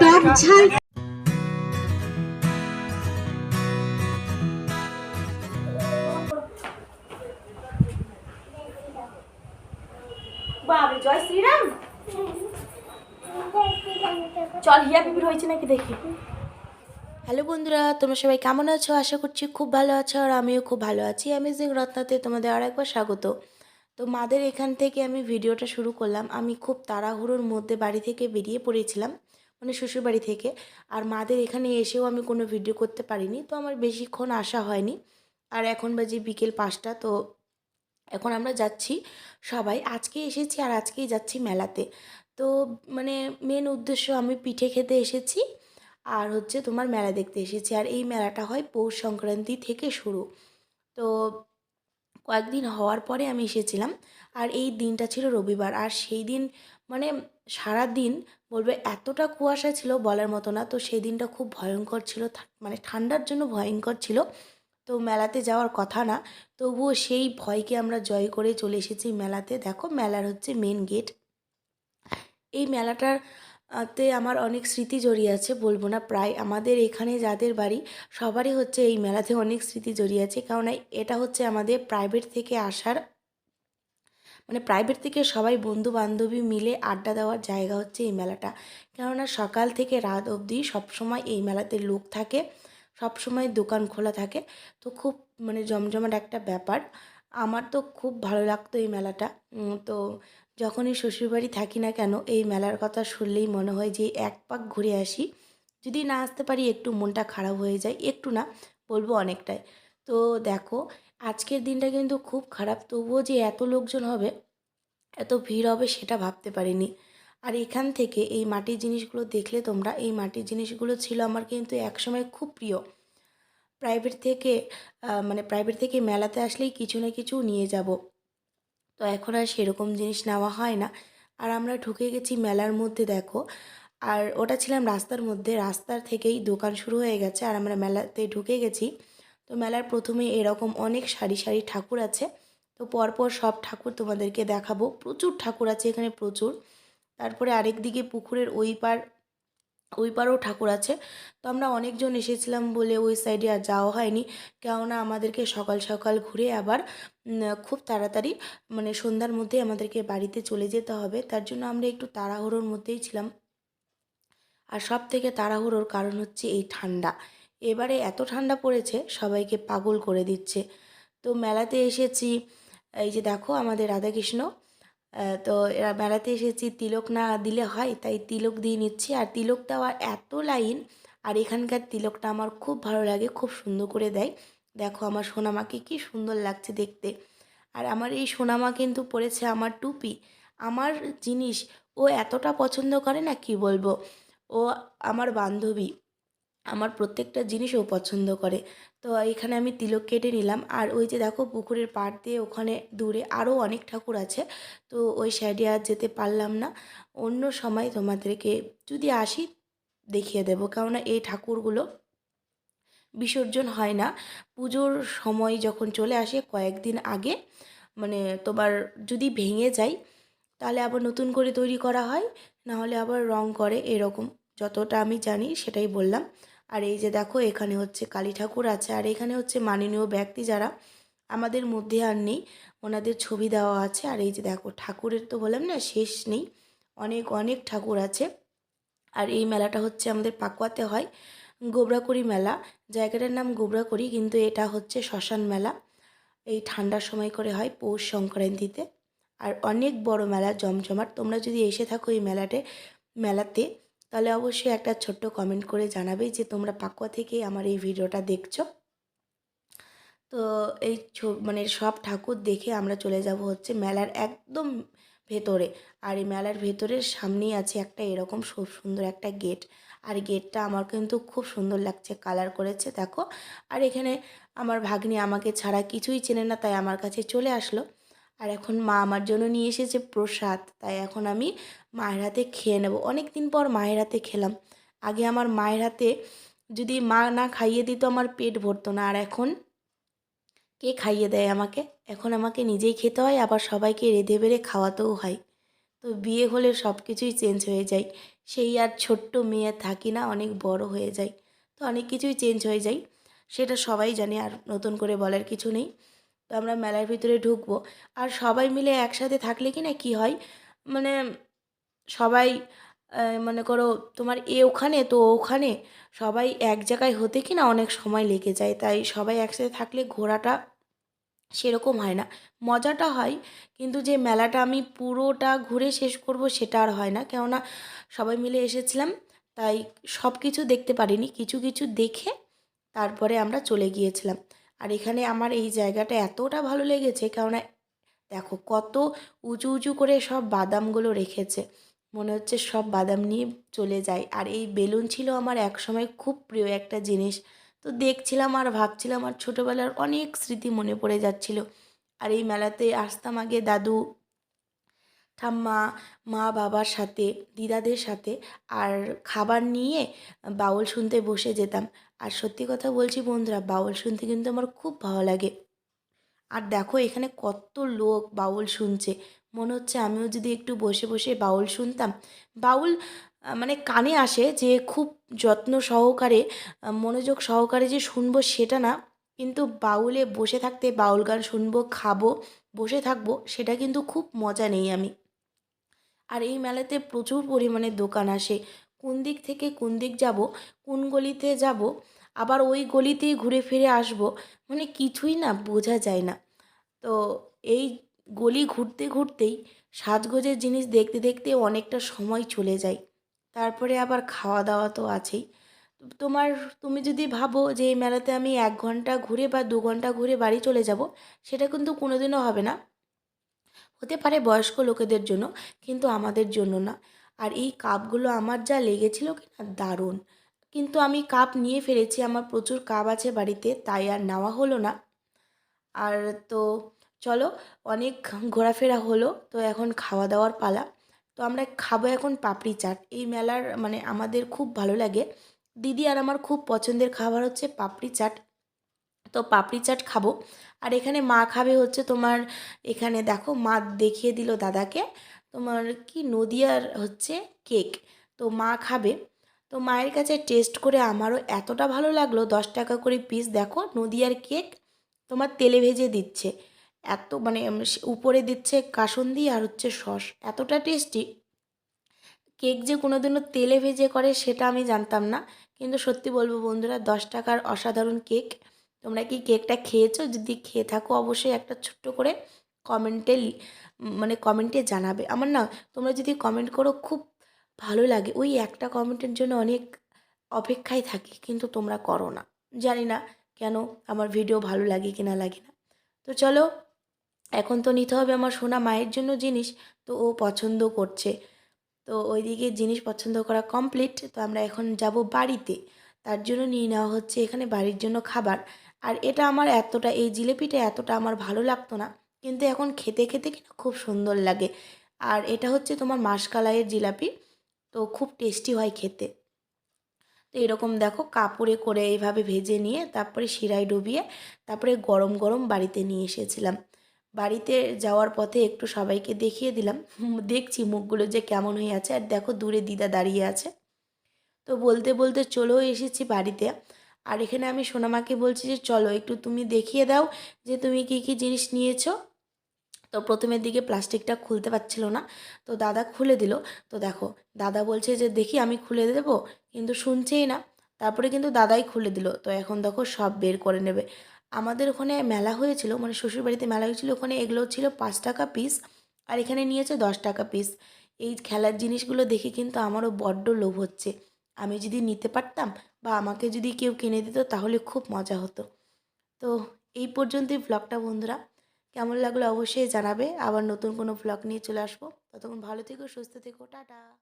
টক ঝাল বাবরে জয় শ্রীরাম চল, হিয়া পিপির হয়েছে নাকি দেখি। হ্যালো বন্ধুরা, তোমরা সবাই কেমন আছো? আশা করছি খুব ভালো আছো, আর আমিও খুব ভালো আছি। অ্যামেজিং রত্নাতে তোমাদের আর একবার স্বাগত। তো মাদের এখান থেকে আমি ভিডিওটা শুরু করলাম। আমি খুব তাড়াহুড়োর মধ্যে বাড়ি থেকে বেরিয়ে পড়েছিলাম মানে শ্বশুর বাড়ি থেকে। আর মাদের এখানে এসেও আমি কোনো ভিডিও করতে পারিনি, তো আমার বেশিক্ষণ আসা হয়নি। আর এখন বাজে বিকেল পাঁচটা, তো এখন আমরা যাচ্ছি সবাই। আজকে এসেছি আর আজকেই যাচ্ছি মেলাতে। তো মানে মেন উদ্দেশ্য আমি পিঠে খেতে এসেছি, আর হচ্ছে তোমার মেলা দেখতে এসেছি, আর এই মেলাটা হয় পৌষ সংক্রান্তি থেকে শুরু। তো কয়েকদিন হওয়ার পরে আমি এসেছিলাম, আর এই দিনটা ছিল রবিবার, আর সেই দিন মানে সারা দিন বলবে এতটা কুয়াশা ছিল বলার মতো না, তো সেই দিনটা খুব ভয়ঙ্কর ছিল মানে ঠান্ডার জন্য ভয়ঙ্কর ছিল, তো মেলাতে যাওয়ার কথা না, তবুও সেই ভয়কে আমরা জয় করে চলে এসেছি মেলাতে। দেখো মেলার হচ্ছে মেন গেট এই মেলাটার তে আমার অনেক স্মৃতি জড়িয়ে আছে, বলব না প্রায়। আমাদের এখানে যাদের বাড়ি, সবারই হচ্ছে এই মেলাতে অনেক স্মৃতি জড়িয়ে আছে। কারণ এটা হচ্ছে আমাদের প্রাইভেট থেকে আসার মানে প্রাইভেট থেকে সবাই বন্ধু বান্ধবী মিলে আড্ডা দেওয়ার জায়গা হচ্ছে এই মেলাটা। কেননা সকাল থেকে রাত অবধি সবসময় এই মেলাতে লোক থাকে, সবসময় দোকান খোলা থাকে। তো খুব মানে জমজমাট একটা ব্যাপার। আমার তো খুব ভালো লাগতো এই মেলাটা। তো যখনই শ্বশুরবাড়ি থাকি না কেন, এই মেলার কথা শুনলেই মনে হয় যে এক পাক ঘুরে আসি। যদি না আসতে পারি, একটু মনটা খারাপ হয়ে যায়। একটু না, বলব অনেকটাই। তো দেখো, আজকের দিনটা কিন্তু খুব খারাপ। তবুও যে এত লোকজন হবে, এত ভিড় হবে সেটা ভাবতে পারিনি। আর এখান থেকে এই মাটির জিনিসগুলো দেখলে তোমরা, এই মাটির জিনিসগুলো ছিল আমার কিন্তু একসময় খুব প্রিয়। প্রাইভেট থেকে মানে প্রাইভেট থেকে মেলাতে আসলেই কিছু না কিছু নিয়ে যাব। তো এখন আর সেরকম জিনিস নেওয়া হয় না। আর আমরা ঢুকে গেছি মেলার মধ্যে, দেখো। আর ওটা ছিলাম রাস্তার মধ্যে, রাস্তার থেকেই দোকান শুরু হয়ে গেছে। আর আমরা মেলাতে ঢুকে গেছি। তো মেলার প্রথমে এরকম অনেক সারি সারি ঠাকুর আছে। তো পরপর সব ঠাকুর তোমাদেরকে দেখাবো। প্রচুর ঠাকুর আছে এখানে প্রচুর। তারপরে আরেক দিকে পুকুরের ওই পার ওই পারেও ঠাকুর আছে। তো আমরা অনেকজন এসেছিলাম বলে ওই সাইডে আর যাওয়া হয়নি। কেননা আমাদেরকে সকাল সকাল ঘুরে আবার খুব তাড়াতাড়ি মানে সন্ধ্যার মধ্যে আমাদেরকে বাড়িতে চলে যেতে হবে। তার জন্য আমরা একটু তাড়াহুড়োর মধ্যেই ছিলাম। আর সব থেকে তাড়াহুড়োর কারণ হচ্ছে এই ঠান্ডা। এবারে এত ঠান্ডা পড়েছে, সবাইকে পাগল করে দিচ্ছে। তো মেলাতে এসেছি, এই যে দেখো আমাদের রাধাকৃষ্ণ। তো এরা বেড়াতে এসেছি, তিলক না দিলে হয়, তাই তিলক দিয়ে নিচ্ছি। আর তিলক দেওয়ার এত লাইন আর এখানকার তিলকটা আমার খুব ভালো লাগে, খুব সুন্দর করে দেয়। দেখো আমার সোনামাকে কি সুন্দর লাগছে দেখতে। আর আমার এই সোনামা কিন্তু পড়েছে আমার টুপি। আমার জিনিস ও এতটা পছন্দ করে না, কি বলব? ও আমার বান্ধবী। আমার প্রত্যেকটা জিনিস ও পছন্দ করে। তো এখানে আমি তিলক কেটে নিলাম। আর ওই যে দেখো পুকুরের পাড় দিয়ে ওখানে দূরে আরও অনেক ঠাকুর আছে। তো ওই সাইডে আর যেতে পারলাম না। অন্য সময় তোমাদেরকে যদি আসি দেখিয়ে দেবো। কেননা এই ঠাকুরগুলো বিসর্জন হয় না। পুজোর সময় যখন চলে আসে কয়েকদিন আগে মানে তোমার যদি ভেঙে যায়, তাহলে আবার নতুন করে তৈরি করা হয় না হলে আবার রং করে এরকম। যতটা আমি জানি সেটাই বললাম। আর এই যে দেখো, এখানে হচ্ছে কালী ঠাকুর আছে, আর এখানে হচ্ছে মাননীয় ব্যক্তি যারা, আমাদের মধ্যে আর নেই, ওনাদের ছবি দেওয়া আছে, আর এই যে দেখো, ঠাকুরের তো বললাম না, শেষ নেই, অনেক অনেক ঠাকুর আছে। আর এই মেলাটা হচ্ছে আমাদের পাকুয়াতে হয়, গোবরাকড়ি মেলা, জায়গাটার নাম গোবরাকড়ি, কিন্তু এটা হচ্ছে শ্মশান মেলা, এই ঠান্ডার সময় করে হয় পৌষ সংক্রান্তিতে, আর অনেক বড় মেলা, জমজমাট, তোমরা যদি এসে থাকো এই মেলাতে মেলাতে তাহলে অবশ্যই একটা ছোট্ট কমেন্ট করে জানাবে যে, তোমরা পাকুয়া থেকে আমার এই ভিডিওটা দেখছ? তো এই মানে সব ঠাকুর দেখে আমরা চলে যাব হচ্ছে মেলার একদম ভেতরে। আর এই মেলার ভেতরের সামনেই আছে একটা এরকম খুব সুন্দর একটা গেট। আর গেটটা আমার কিন্তু খুব সুন্দর লাগছে কালার করেছে, দেখো। আর এখানে আমার ভাগ্নি আমাকে ছাড়া কিছুই চেনে না, তাই আমার কাছে চলে আসলো। আর এখন মা আমার জন্য নিয়ে এসেছে প্রসাদ। তাই এখন আমি মায়ের হাতে খেয়ে নেব। অনেক দিন পর মায়ের হাতে খেলাম। আগে আমার মায়ের হাতে যদি মা না খাইয়ে দিত আমার পেট ভরতো না। আর এখন কে খাইয়ে দেয় আমাকে? এখন আমাকে নিজেই খেতে হয়, আবার সবাইকে রেঁধে বেড়ে খাওয়াতেও হয়। তো বিয়ে হলে সব কিছুই চেঞ্জ হয়ে যায়। সেই আর ছোট্ট মেয়ে থাকি না, অনেক বড় হয়ে যায় তো অনেক কিছুই চেঞ্জ হয়ে যায়। সেটা সবাই জানে, আর নতুন করে বলার কিছু নেই। তো আমরা মেলার ভিতরে ঢুকবো। আর সবাই মিলে একসাথে থাকলে কি না কী হয়? মানে সবাই মনে করো তোমার এ ওখানে, তো ওখানে সবাই এক জায়গায় হতে কি না অনেক সময় লেগে যায়। তাই সবাই একসাথে থাকলে ঘোরাটা সেরকম হয় না। মজাটা হয়, কিন্তু যে মেলাটা আমি পুরোটা ঘুরে শেষ করব সেটা আর হয় না। কেননা সবাই মিলে এসেছিলাম, তাই সব কিছু দেখতে পারিনি। কিছু কিছু দেখে তারপরে আমরা চলে গিয়েছিলাম। আর এখানে আমার এই জায়গাটা এতটা ভালো লেগেছে, কেননা দেখো কত উঁচু উঁচু করে সব বাদামগুলো রেখেছে। মনে হচ্ছে সব বাদাম নিয়ে চলে যায় আর এই বেলুন ছিল আমার একসময় খুব প্রিয় একটা জিনিস। তো দেখছিলাম আর ভাবছিলাম আর ছোটোবেলার অনেক স্মৃতি মনে পড়ে যাচ্ছিল। আর এই মেলাতে আসতাম আগে দাদু, ঠাম্মা, মা বাবার সাথে, দিদাদের সাথে। আর খাবার নিয়ে বাউল শুনতে বসে যেতাম। আর সত্যি কথা বলছি বন্ধুরা, বাউল শুনতে কিন্তু আমার খুব ভালো লাগে। আর দেখো, এখানে কত লোক বাউল শুনছে। মনে হচ্ছে আমিও যদি একটু বসে বসে বাউল শুনতাম। বাউল মানে কানে আসে যে খুব যত্ন সহকারে মনোযোগ সহকারে যে শুনব সেটা না। কিন্তু বাউলে বসে থাকতে, বাউল গান শুনব, খাব, বসে থাকব, সেটা কিন্তু খুব মজা নেই আমি। আর এই মেলাতে প্রচুর পরিমাণে দোকান আসে। কোন দিক থেকে কোন দিক যাব, কোন গলিতে যাব, আবার ওই গলিতেই ঘুরে ফিরে আসব মানে কিছুই না, বোঝা যায় না। তো এই গলি ঘুরতে ঘুরতেই সাজগোজের জিনিস দেখতে দেখতে অনেকটা সময় চলে যায়। তারপরে আবার খাওয়া দাওয়া তো আছেই। তোমার, তুমি যদি ভাবো যে এই মেলাতে আমি এক ঘণ্টা ঘুরে বা দু ঘণ্টা ঘুরে বাড়ি চলে যাব, সেটা কিন্তু কোনোদিনও হবে না। হতে পারে বয়স্ক লোকেদের জন্য, কিন্তু আমাদের জন্য না। আর এই কাপগুলো আমার যা লেগেছিল কি না দারুণ। কিন্তু আমি কাপ নিয়ে ফেলেছি, আমার প্রচুর কাপ আছে বাড়িতে, তাই আর নেওয়া হলো না। আর তো চলো, অনেক ঘোরাফেরা হলো, তো এখন খাওয়া দাওয়ার পালা। তো আমরা খাব এখন পাপড়ি চাট। এই মেলার মানে আমাদের খুব ভালো লাগে। দিদি আর আমার খুব পছন্দের খাবার হচ্ছে পাপড়ি চাট। তো পাপড়ি চাট খাব। আর এখানে মা খাবে হচ্ছে তোমার, এখানে দেখো মা দেখিয়ে দিল দাদাকে। তোমার কি নদিয়ার হচ্ছে কেক তো মা খাবে। তো মায়ের কাছে টেস্ট করে আমারও এতটা ভালো লাগল, দশ টাকা করে পিস দেখো, নদিয়ার কেক তোমার তেলে ভেজে দিচ্ছে। এত মানে উপরে দিচ্ছে কাসন্দি আর হচ্ছে সস। এতটা টেস্টি কেক যে কোনোদিনও তেলে ভেজে করে সেটা আমি জানতাম না। কিন্তু সত্যি বলব বন্ধুরা, দশ টাকার অসাধারণ কেক তোমরা কি কেকটা খেয়েছো? যদি খেয়ে থাকো অবশ্যই একটা ছোট্ট করে কমেন্টে মানে কমেন্টে জানাবে। আমার না, তোমরা যদি কমেন্ট করো, খুব ভালো লাগে। ওই একটা কমেন্টের জন্য অনেক অপেক্ষায় থাকি, কিন্তু তোমরা করো না। জানি না কেন আমার ভিডিও ভালো লাগে কি না লাগে না। তো চলো, এখন তো নিতে হবে আমার সোনা মায়ের জন্য জিনিস, তো ও পছন্দ করছে। তো ওইদিকে জিনিস পছন্দ করা কমপ্লিট তো আমরা এখন যাব বাড়িতে। তার জন্য নিয়ে নেওয়া হচ্ছে এখানে বাড়ির জন্য খাবার। আর এটা আমার এতটা, এই জিলিপিটা এতটা আমার ভালো লাগতো না। কিন্তু এখন খেতে খেতে কিনা খুব সুন্দর লাগে। আর এটা হচ্ছে তোমার মাসকালাইয়ের জিলাপি, তো খুব টেস্টি হয় খেতে। তো এরকম দেখো কাপড়ে করে এইভাবে ভেজে নিয়ে তারপরে শিরায় ডুবিয়ে তারপরে গরম গরম বাড়িতে নিয়ে এসেছিলাম। বাড়িতে যাওয়ার পথে একটু সবাইকে দেখিয়ে দিলাম। দেখছি মুখগুলো যে কেমন হয়ে আছে। আর দেখো দূরে দিদা দাঁড়িয়ে আছে। তো বলতে বলতে চলেও এসেছি বাড়িতে। আর এখানে আমি সোনামাকে বলছি যে, চলো একটু তুমি দেখিয়ে দাও যে তুমি কী কী জিনিস নিয়েছো। তো প্রথমের দিকে প্লাস্টিকটা খুলতে পারছিল না। তো দাদা খুলে দিল। তো দেখো, দাদা বলছে যে, দেখি, আমি খুলে দেবো? কিন্তু শুনছেই না। তারপরে কিন্তু দাদাই খুলে দিল। তো এখন দেখো, সব বের করে নেবে। আমাদের ওখানে মেলা হয়েছিল মানে শ্বশুরবাড়িতে মেলা হয়েছিল, ওখানে এগুলো ছিল পাঁচ টাকা পিস আর এখানে নিয়েছে দশ টাকা পিস এই খেলার জিনিসগুলো দেখে কিন্তু আমারও বড্ড লোভ হচ্ছে। আমি যদি নিতে পারতাম বা আমাকে যদি কেউ কিনে দিত তাহলে খুব মজা হতো। তো এই পর্যন্তই ব্লগটা বন্ধুরা। কেমন লাগল অবশ্যই জানাবে। আবার নতুন কোনো ব্লগ নিয়ে চলে আসব। ততক্ষণ ভালো থেকো, সুস্থ থেকো, টাটা।